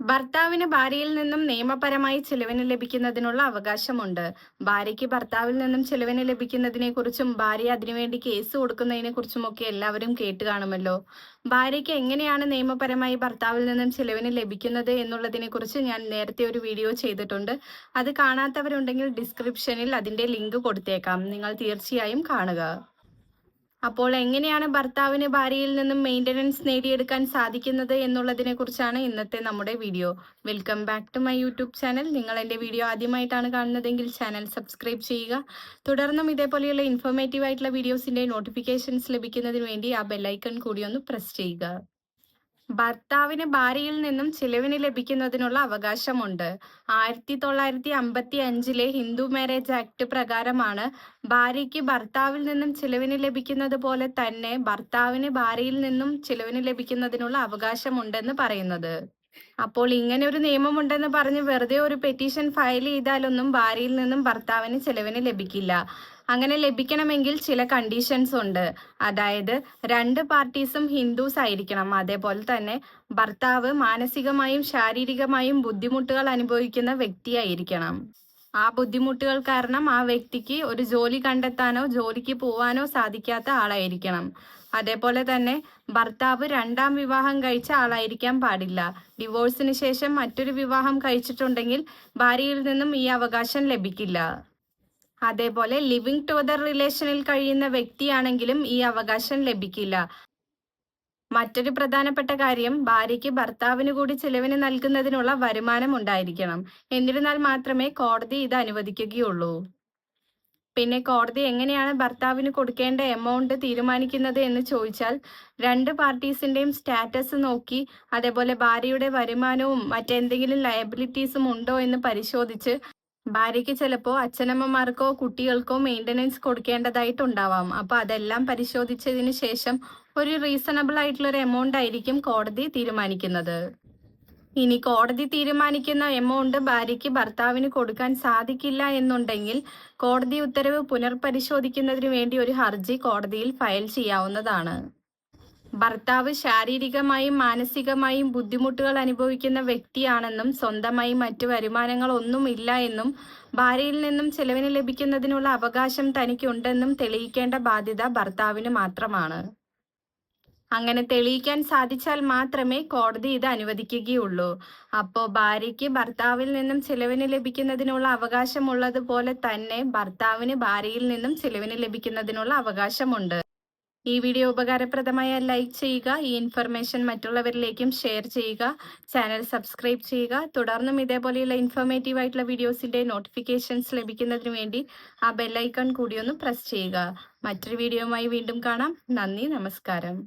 ഭർത്താവിന് ഭാര്യയിൽ നിന്നും നിയമപരമായി ചെലവിന് ലഭിക്കുന്നതിനുള്ള അവകാശമുണ്ട്. ഭാര്യയ്ക്ക് ഭർത്താവിൽ നിന്നും ചെലവിന് ലഭിക്കുന്നതിനെ കുറിച്ചും ഭാര്യ അതിനുവേണ്ടി കേസ് കൊടുക്കുന്നതിനെ കുറിച്ചുമൊക്കെ എല്ലാവരും കേട്ട് കാണുമല്ലോ ഭാര്യയ്ക്ക് എങ്ങനെയാണ് നിയമപരമായി ഭർത്താവിൽ നിന്നും ചെലവിന് ലഭിക്കുന്നത് എന്നുള്ളതിനെ കുറിച്ച് ഞാൻ നേരത്തെ ഒരു വീഡിയോ ചെയ്തിട്ടുണ്ട്. അത് കാണാത്തവരുണ്ടെങ്കിൽ ഡിസ്ക്രിപ്ഷനിൽ അതിന്റെ ലിങ്ക് കൊടുത്തേക്കാം. നിങ്ങൾ തീർച്ചയായും കാണുക. അപ്പോൾ എങ്ങനെയാണ് ഭർത്താവിന് ഭാര്യയിൽ നിന്നും മെയിന്റനൻസ് നേടിയെടുക്കാൻ സാധിക്കുന്നത് എന്നുള്ളതിനെ കുറിച്ചാണ് ഇന്നത്തെ നമ്മുടെ video welcome back to my YouTube channel നിങ്ങൾ എന്റെ വീഡിയോ ആദ്യമായിട്ടാണ് കാണുന്നതെങ്കിൽ ചാനൽ സബ്സ്ക്രൈബ് ചെയ്യുക. തുടർന്നും ഇതേപോലെയുള്ള ഇൻഫോർമേറ്റീവ് ആയിട്ടുള്ള വീഡിയോസിന്റെ നോട്ടിഫിക്കേഷൻസ് ലഭിക്കുന്നതിന് വേണ്ടി ആ ബെല്ലൈക്കൺ കൂടി ഒന്ന് പ്രസ് ചെയ്യുക. ഭർത്താവിന് ഭാര്യയിൽ നിന്നും ചിലവിന് ലഭിക്കുന്നതിനുള്ള അവകാശമുണ്ട്. ആയിരത്തി തൊള്ളായിരത്തി അമ്പത്തി അഞ്ചിലെ ഹിന്ദു മാരേജ് ആക്ട് പ്രകാരമാണ് ഭാര്യയ്ക്ക് ഭർത്താവിൽ നിന്നും ചിലവിന് ലഭിക്കുന്നത് പോലെ തന്നെ ഭർത്താവിന് ഭാര്യയിൽ നിന്നും ചിലവിന് ലഭിക്കുന്നതിനുള്ള അവകാശമുണ്ടെന്ന് പറയുന്നത്. അപ്പോൾ ഇങ്ങനെ ഒരു നിയമമുണ്ടെന്ന് പറഞ്ഞ് വെറുതെ ഒരു പെറ്റീഷൻ ഫയൽ ചെയ്താലൊന്നും ഭാര്യയിൽ നിന്നും ഭർത്താവിന് ചെലവിന് ലഭിക്കില്ല. അങ്ങനെ ലഭിക്കണമെങ്കിൽ ചില കണ്ടീഷൻസ് ഉണ്ട്. അതായത് രണ്ട് പാർട്ടീസും ഹിന്ദുസ് ആയിരിക്കണം. അതേപോലെ തന്നെ ഭർത്താവ് മാനസികമായും ശാരീരികമായും ബുദ്ധിമുട്ടുകൾ അനുഭവിക്കുന്ന വ്യക്തിയായിരിക്കണം. ആ ബുദ്ധിമുട്ടുകൾ കാരണം ആ വ്യക്തിക്ക് ഒരു ജോലി കണ്ടെത്താനോ ജോലിക്ക് പോവാനോ സാധിക്കാത്ത ആളായിരിക്കണം. അതേപോലെ തന്നെ ഭർത്താവ് രണ്ടാം വിവാഹം കഴിച്ച ആളായിരിക്കാൻ പാടില്ല. ഡിവോഴ്സിന് ശേഷം മറ്റൊരു വിവാഹം കഴിച്ചിട്ടുണ്ടെങ്കിൽ ഭാര്യയിൽ നിന്നും ഈ അവകാശം ലഭിക്കില്ല. അതേപോലെ ലിവിങ് ടുഗദർ റിലേഷനിൽ കഴിയുന്ന വ്യക്തിയാണെങ്കിലും ഈ അവകാശം ലഭിക്കില്ല. മറ്റൊരു പ്രധാനപ്പെട്ട കാര്യം ഭാര്യയ്ക്ക് ഭർത്താവിന് കൂടി ചിലവിന് നൽകുന്നതിനുള്ള വരുമാനം ഉണ്ടായിരിക്കണം. എന്നിരുന്നാൽ മാത്രമേ കോടതി ഇത് അനുവദിക്കുകയുള്ളൂ. പിന്നെ കോടതി എങ്ങനെയാണ് ഭർത്താവിന് കൊടുക്കേണ്ട എമൗണ്ട് തീരുമാനിക്കുന്നത് എന്ന് ചോദിച്ചാൽ രണ്ട് പാർട്ടീസിന്റെയും സ്റ്റാറ്റസ് നോക്കി അതേപോലെ ഭാര്യയുടെ വരുമാനവും മറ്റെന്തെങ്കിലും ലയബിലിറ്റീസും ഉണ്ടോ എന്ന് പരിശോധിച്ച് ഭാര്യയ്ക്ക് ചിലപ്പോ അച്ഛനമ്മമാർക്കോ കുട്ടികൾക്കോ മെയിന്റനൻസ് കൊടുക്കേണ്ടതായിട്ടുണ്ടാവാം. അപ്പോൾ അതെല്ലാം പരിശോധിച്ചതിന് ശേഷം ഒരു റീസണബിൾ ആയിട്ടുള്ള ഒരു എമൗണ്ട് ആയിരിക്കും കോടതി തീരുമാനിക്കുന്നത്. ഇനി കോടതി തീരുമാനിക്കുന്ന എമൗണ്ട് ഭാര്യയ്ക്ക് ഭർത്താവിന് കൊടുക്കാൻ സാധിക്കില്ല എന്നുണ്ടെങ്കിൽ കോടതി ഉത്തരവ് പുനർപരിശോധിക്കുന്നതിന് വേണ്ടി ഒരു ഹർജി കോടതിയിൽ ഫയൽ ചെയ്യാവുന്നതാണ്. ഭർത്താവ് ശാരീരികമായും മാനസികമായും ബുദ്ധിമുട്ടുകൾ അനുഭവിക്കുന്ന വ്യക്തിയാണെന്നും സ്വന്തമായി മറ്റു വരുമാനങ്ങൾ ഇല്ല എന്നും ഭാര്യയിൽ നിന്നും ചെലവിന് ലഭിക്കുന്നതിനുള്ള അവകാശം തനിക്കുണ്ടെന്നും തെളിയിക്കേണ്ട ബാധ്യത ഭർത്താവിന് മാത്രമാണ്. അങ്ങനെ തെളിയിക്കാൻ സാധിച്ചാൽ മാത്രമേ കോടതി ഇത് അനുവദിക്കുകയുള്ളൂ. അപ്പോൾ ഭാര്യയ്ക്ക് ഭർത്താവിൽ നിന്നും ചിലവിന് ലഭിക്കുന്നതിനുള്ള അവകാശമുള്ളതുപോലെ തന്നെ ഭർത്താവിന് ഭാര്യയിൽ നിന്നും ചിലവിന് ലഭിക്കുന്നതിനുള്ള അവകാശമുണ്ട്. ഈ വീഡിയോ ഉപകാരപ്രദമായ ലൈക്ക് ചെയ്യുക ഈ ഇൻഫർമേഷൻ മറ്റുള്ളവരിലേക്കും ഷെയർ ചെയ്യുക ചാനൽ സബ്സ്ക്രൈബ് ചെയ്യുക. തുടർന്നും ഇതേപോലെയുള്ള ഇൻഫോർമേറ്റീവ് ആയിട്ടുള്ള വീഡിയോസിന്റെ നോട്ടിഫിക്കേഷൻസ് ലഭിക്കുന്നതിന് വേണ്ടി ആ ബെല്ലൈക്കൺ കൂടി ഒന്ന് പ്രസ് ചെയ്യുക. മറ്റൊരു വീഡിയോയുമായി വീണ്ടും കാണാം. നന്ദി നമസ്കാരം.